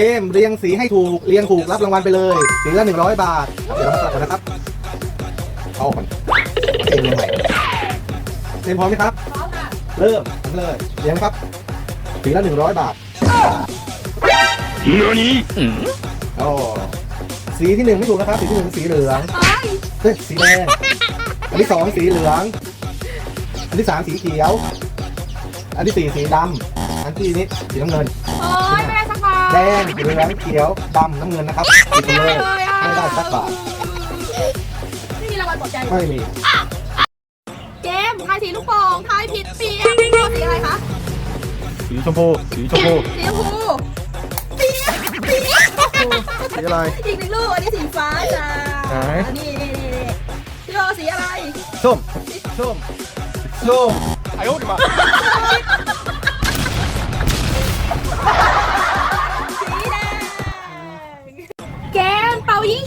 เกมเรียงสีให้ถูก เรียงถูกรับรางวัลไปเลยสีละ100บาท เดี๋ยวเรามาสลับกันนะครับเอาออกก่อนเกมใหม่เต็มพร้อมไหมครับ พร้อมค่ะเริ่มทำเลยเรียงครับสีละ100บาท何โอ้สีที่หนึ่งไม่ถูกนะครับ สีที่หนึ่งสีเหลืองเฮ้ยเฮ้ยสีแดงอันที่สองสีเหลือง อันที่สามสีเขียว อันที่สี่สีดำอันที่นี้สีน้ำเงิน โอ้ แดงเหลืองเขียวดำน้ำเงินนะครับติดไป ไม่ เล ได้ ย เลยอ่ะ ไม่ได้สักบาท ไม่มีรางวัลปลอบใจ ไม่มี เกมทายสีลูกโป่งทายผิดเปียกสีอะไรคะ สีชมพูสีชมพู สีชมพูเปียกเปียก สีอะไร อีกหนึ่งลูกอันนี้สีฟ้าจ้า ไหน อันนี้นี่นี่นี่พี่โอสีอะไร ส้มส้มส้ม 哎呦我的妈！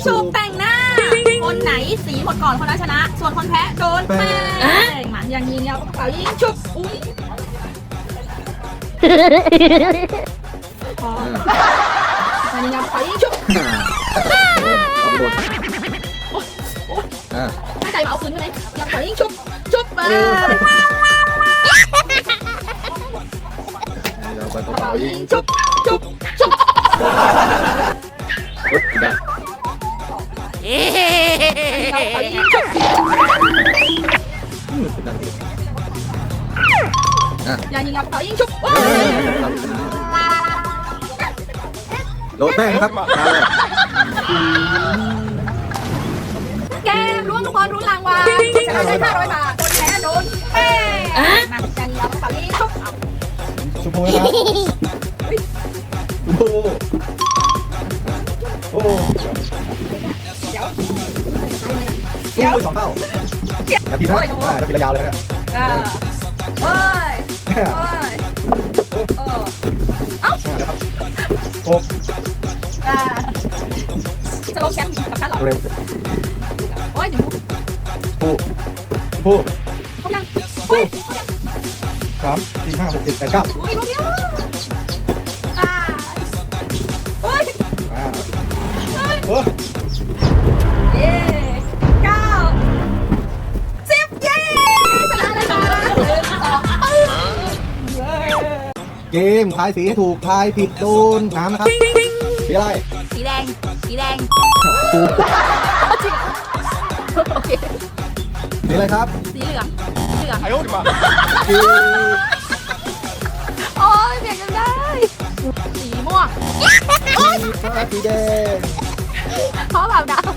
เป่ายิงฉุบแต่งหน้า คนไหนสีหมดก่อนคนนั้นชนะ ส่วนคนแพ้โดนแป้งมาอย่างยิงเราเป่ายิงฉุบอุ้ยพออันนี้เราเป่ายิงฉุบเอาไปโดนอ่าตั้งใจมาเอาคืนใช่ไหมเราเป่ายิงฉุบฉุบไปเราไปเป่าเป่ายิยิงงฉุบฉุบฉุบ ปึ๊บได้เราเป่ายิงฉุบอืมดันดีอะอย่างยิงเราเป่ายิงฉุบโรยแป้งนะครับมาเลยแกมร่วมทุกคนรุ้นรางวัลชนะได้500บาทคนแพ้โดนแป้งมาอย่างยิงเราเป่ายิงฉุบชมพูนะครับชมพูโอ้โห เดี๋ยวเดี๋ยวสองเท่าอย่าผิดนะอ่าจะผิดระยาวเลยนะอ่าเฮ้ยอ่าเฮ้ยเออนะครับหกอ่าสโลแกนกับฉันเหรอเร็วโอ้ยเดี๋ยวพูพูเขายังเฮ้สามสี่ห้าหกเจ็ดแปดเก้าโอ้ยลูกเดียวอ่าเฮ้ยอ่าโอ้ เกมทายสีถูกทายผิดโดนถามนะครับสีอะไรสีแดง สีแดง ถูกสีอะไรครับ สีเหลือง เหลือง ไอ้โอ้ดีกว่าโอ้ยเปลี่ยนกันได้ สีม่วง สีแดงเขาแบบดาว